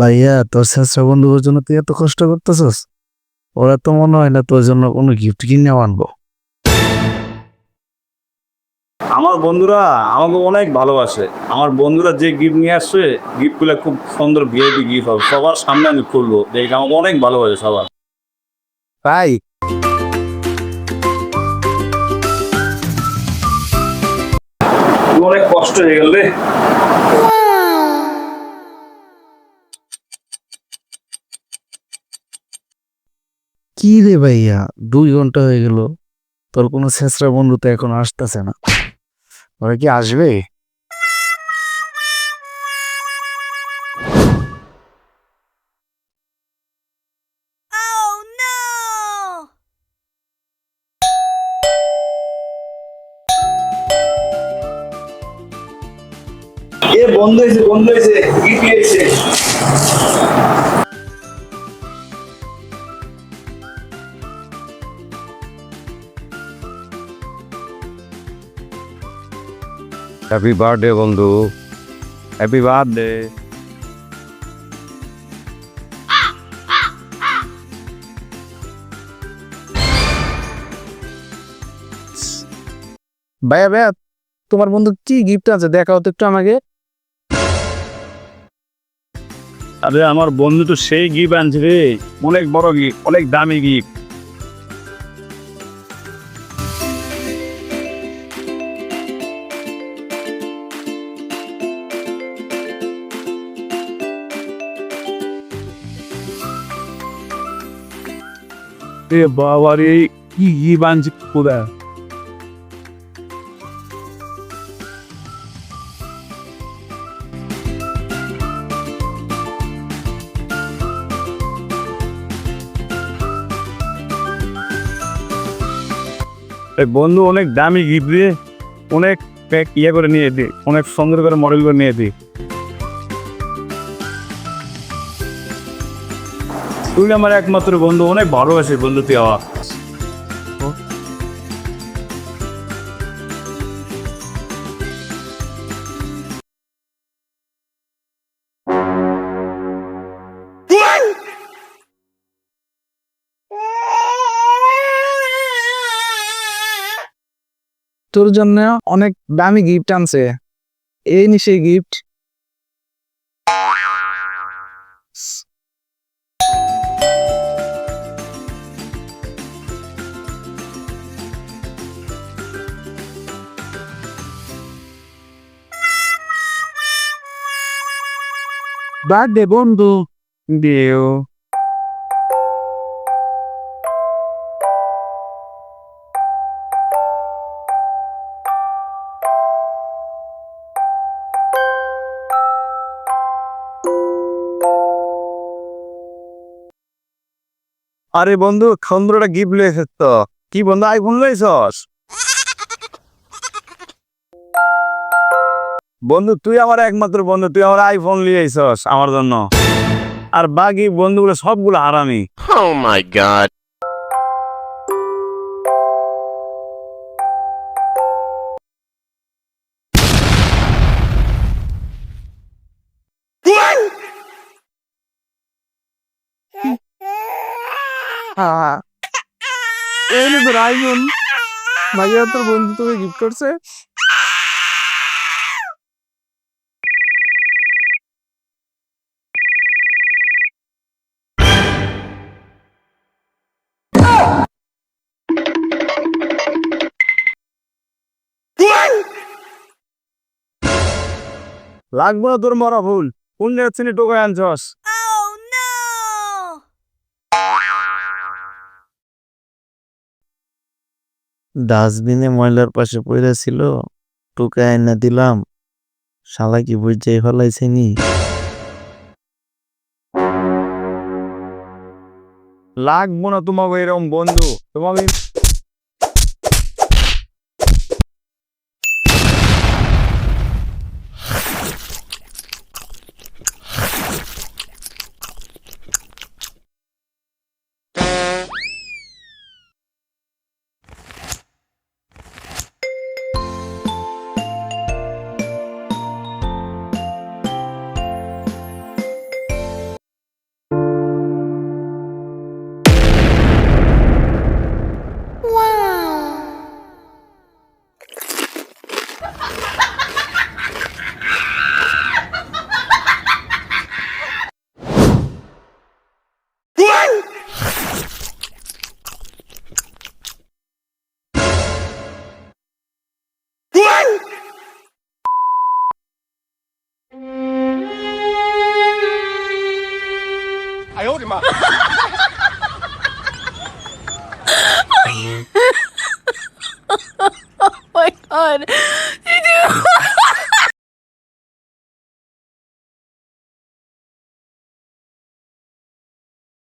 ভাইয়া তোর শেষরা বন্ধুর জন্য তুই এত কষ্ট করতেছস? ওরা তো মনে হয় না তোর জন্য কোনো গিফট কিনে আনব। আমার বন্ধুরা আমাকে অনেক ভালোবাসে। আমার বন্ধুরা যে গিফট নিয়ে আসছে গিফটগুলো খুব সুন্দর ভিআইপি গিফট হবে। সবার সামনে আমি খুলবো। দেখে আমাকে অনেক ভালোবাসে সবার। তাই অনেক কষ্ট হয়ে গেল রে। কি রে ভাইয়া? দুই ঘণ্টা হয়ে গেল। তোর কোনো শেষরা বন্ধু তো এখন আসতেছে না। ওরা কি আসবে? বন্ধ হয়েছে বন্ধ হয়েছে এসেছে হ্যাপি বার্থডে বন্ধু। হ্যাপি বার্থডে ভাইয়া ভাইয়া তোমার বন্ধু কি গিফট আছে? দেখাও তো একটু আমাকে। আরে আমার বন্ধু তো সেই গিফট আনছে রে। অনেক বড় গিফট অনেক দামি গিফট এ বাবা রে কি গিফট আনছে কোথায় এই বন্ধু, অনেক দামি গিফট দিয়ে অনেক প্যাক ইয়ে করে নিয়ে দি, অনেক সুন্দর করে মডেল করে নিয়ে দি। তুই আমার একমাত্র বন্ধু, অনেক ভালোবাসিস বন্ধু তুই আমার। তোর জন্য অনেক দামি গিফট আনছে। এই নি সেই গিফট বার্থডে বন্ধু দিও আরে বন্ধু সুন্দর একটা গিফট লয়েছিস তো কি বন্ধু আইফোন লইছস বন্ধু তুই আমার একমাত্র বন্ধু তুই আমার আইফোন লিয়ে আইছস আমার জন্য। আর বাকি বন্ধুগুলো সবগুলো হারামি। My god. হ্যাঁ এই নে তোর আইফোন ভাইয়া তোর বন্ধু তোকে গিফট করছে। লাগবো না তোর মরা ভুল। কোন যাচ্ছিস টোকায় আনছস? Oh ডাস্টবিনে ময়লার পাশে পড়ে ছিল টুকে আইনা দিলাম। শালা কি বুঝাই ফেলাইছে নি? লাগবো না তোমাকে এরকম বন্ধু। তোমাকে